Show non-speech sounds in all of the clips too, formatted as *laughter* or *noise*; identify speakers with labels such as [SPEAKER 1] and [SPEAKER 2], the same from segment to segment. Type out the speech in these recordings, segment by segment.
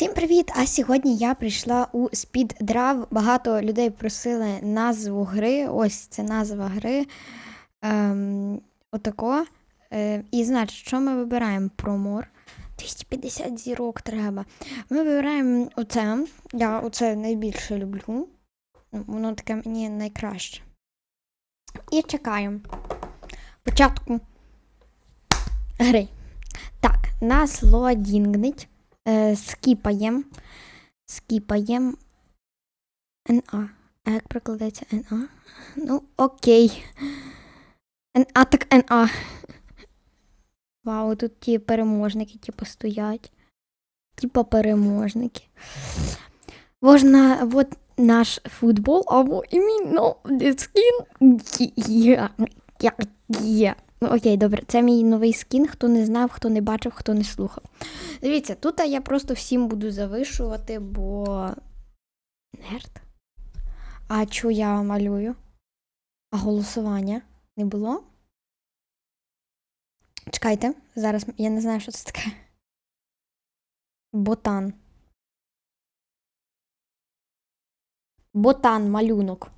[SPEAKER 1] Всім привіт! А сьогодні я прийшла у спіддрав. Багато людей просили назву гри. Ось це назва гри. Ем, отако. Е, і значить, що ми вибираємо промор. 250 зірок треба. Ми вибираємо оце. Я оце найбільше люблю. Воно таке мені найкраще. І чекаємо. Початку гри. Так, нас лодінгнить. Е, скіпаєм. Скіпаєм. НА. А як прикладається НА? Ну, окей. НА так НА. Вау, тут ті переможники, типу, стоять. Типа переможники. Можна, вот наш футбол, або іменно скін. Є. Є. Є. Ну, окей, добре, це мій новий скін. Хто не знав, хто не бачив, хто не слухав. Дивіться, тут я просто всім буду завишувати, бо. Нерд. А що я малюю? А голосування не було? Чекайте, зараз я не знаю, що це таке. Ботан. Ботан, малюнок.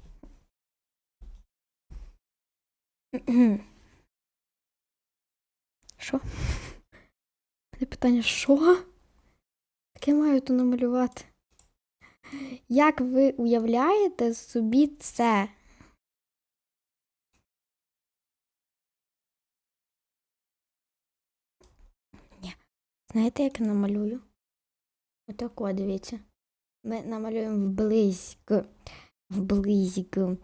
[SPEAKER 1] Що? Мене питання, що? Так я маю то намалювати. Як ви уявляєте собі це? Ні. Знаєте, як я намалюю? Отако, дивіться. Ми намалюємо вблизьк. Вблизьк. Е,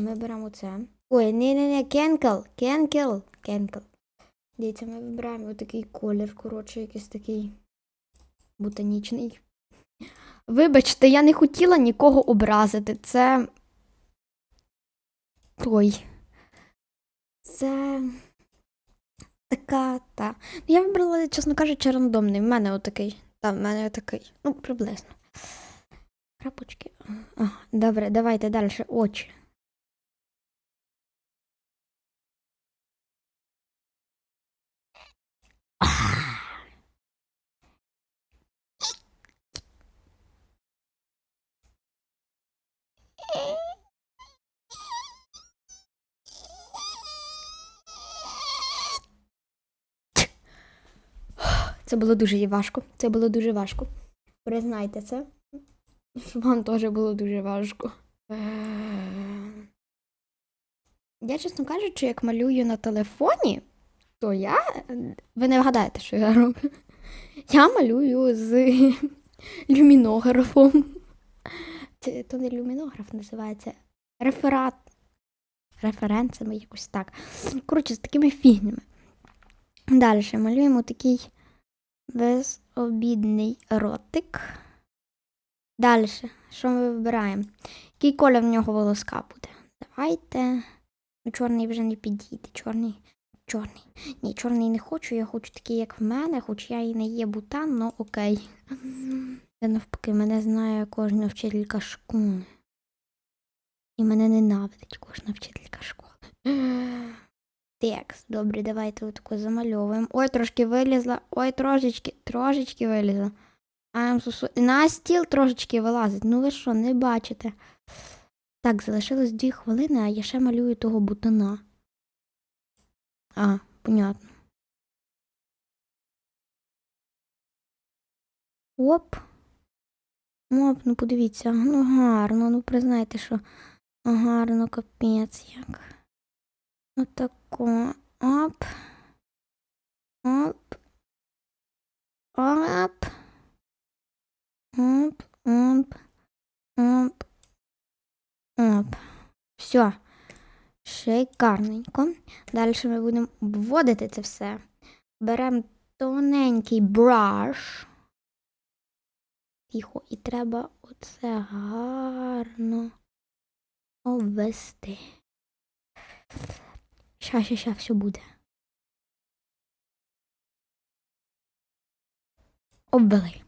[SPEAKER 1] ми беремо це. Ой, не-не-не, кенкел, кенкел, кенкел. Дивіться, ми вибираємо такий колір, коротше, якийсь такий ботанічний. Вибачте, я не хотіла нікого образити. Це. Той. Це. Така та. Я вибрала, чесно кажучи, рандомний. В мене отакий. Та, в мене отакий. Ну, приблизно. Крапочки. А, добре, давайте далі. Очі. Це було дуже важко. Це було дуже важко. Признайте це. Вам теж було дуже важко. Я, чесно кажучи, як малюю на телефоні, то я. Ви не вгадаєте, що я роблю. Я малюю з люмінографом. Це то не люмінограф називається реферат. Референсами якось так. Коротше, з такими фігнями. Далі малюємо такий безобідний ротик. Далі, що ми вибираємо? Який колір в нього волоска буде? Давайте. Ну, чорний вже не підійде. Чорний. Чорний. Ні, чорний не хочу, я хочу такий, як в мене, хоч я і не є бутан, ну окей. Я навпаки, мене знає кожна вчителька школи. І мене ненавидить кожна вчителька школи. Текст. Добре, давайте отако замальовуємо. Ой, трошки вилізла. Ой, трошечки, трошечки вилізла. На стіл трошечки вилазить. Ну ви що, не бачите? Так, залишилось дві хвилини, а я ще малюю того бутона. А, понятно. Оп. Оп, ну подивіться, ну гарно, ну признайте, що гарно капець як. Отако. Оп. Оп. Оп. Оп, оп. Оп. Оп. Все. Шикарненько. Далі ми будемо обводити це все. Беремо тоненький браш. Тихо, і треба оце гарно обвести. Ща, ща, ща, все буде. Обвели.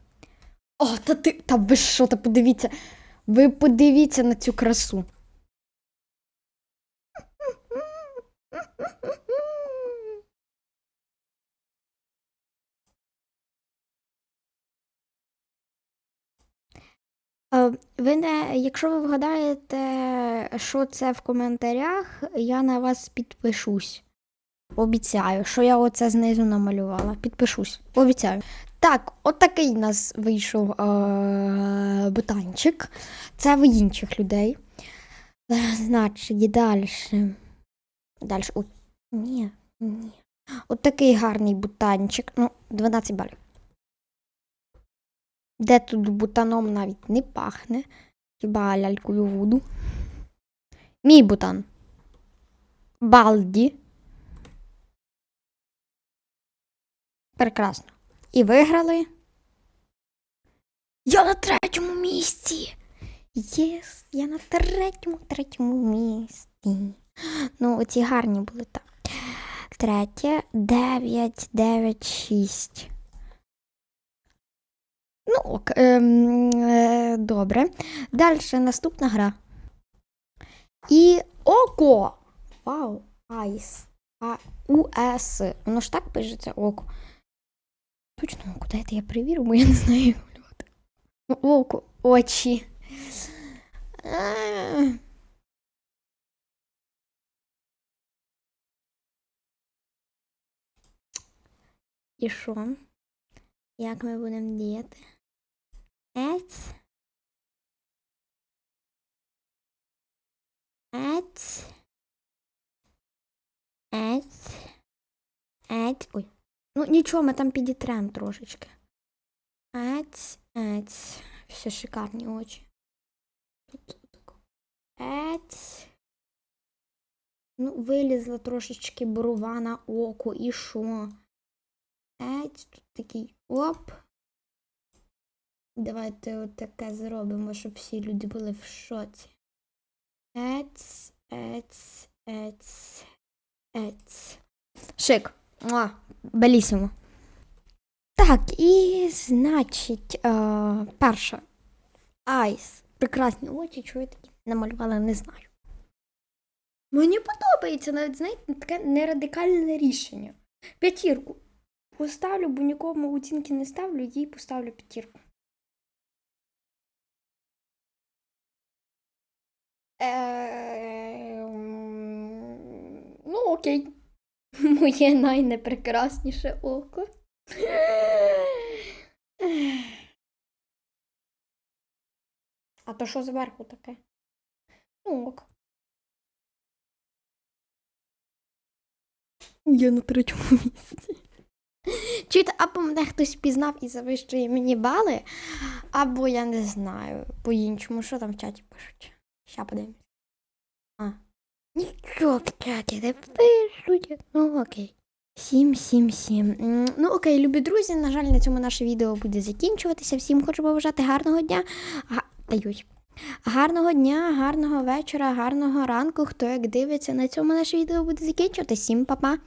[SPEAKER 1] О, та ти. Та ви що, та подивіться. Ви подивіться на цю красу. Ви не, якщо ви вгадаєте, що це в коментарях, я на вас підпишусь. Обіцяю, що я оце знизу намалювала. Підпишусь. Обіцяю. Так, отакий у нас вийшов е- бутанчик. Це в інших людей. Е, Значить, далі. Далі. Ні, ні. Отакий гарний бутанчик. Ну, 12 балів. Де тут бутаном навіть не пахне. Хіба лялькою вуду. Мій бутан. Балді. Прекрасно. І виграли. Я на третьому місці. Єс, я на третьому, третьому місці. Ну, оці гарні були так. Третє, 9, 9, 6. Ну, ок, ем, е, добре. Далі наступна гра. І око. Вау, айс. А УС. Воно ж так пишеться око. Точно око, дайте я перевірю, бо я не знаю. Ну, Око, очі. Е. І що? Як ми будемо діяти? Ець. Ець. Ець. Ець. Ой. Ну нічого, ми там підітрем трошечки. Ець, ець. Все шикарні очі. Тут отако. Ець. Ну, вилізла трошечки борова на око. І що? Ець, тут такий оп. Давайте отаке зробимо, щоб всі люди були в шоці. Ець, ець, ець, ець. Шик. Муа. Белісимо. Так, і значить, е, перше. Айс. Прекрасні очі, чого я такі намалювала, не знаю. Мені подобається навіть, знаєте, таке нерадикальне рішення. П'ятірку. Поставлю, бо нікому оцінки не ставлю, їй поставлю п'ятірку. Ем, Ну, окей. *laughs* Моє найнепрекрасніше око. А то що зверху таке? Ну, ок. Я на третьому місці. Чуєте, або мене хтось пізнав і завищує мені бали, або я не знаю по-іншому, що там в чаті пишуть. Ща подивимось. А. Нічого в чаті не пишуть. Ну окей. Сім, сім, сім. Ну окей, любі друзі. На жаль, на цьому наше відео буде закінчуватися. Всім хочу побажати гарного дня. Га... Дають. Гарного дня, гарного вечора, гарного ранку. Хто як дивиться, на цьому наше відео буде закінчуватися. Всім па-па.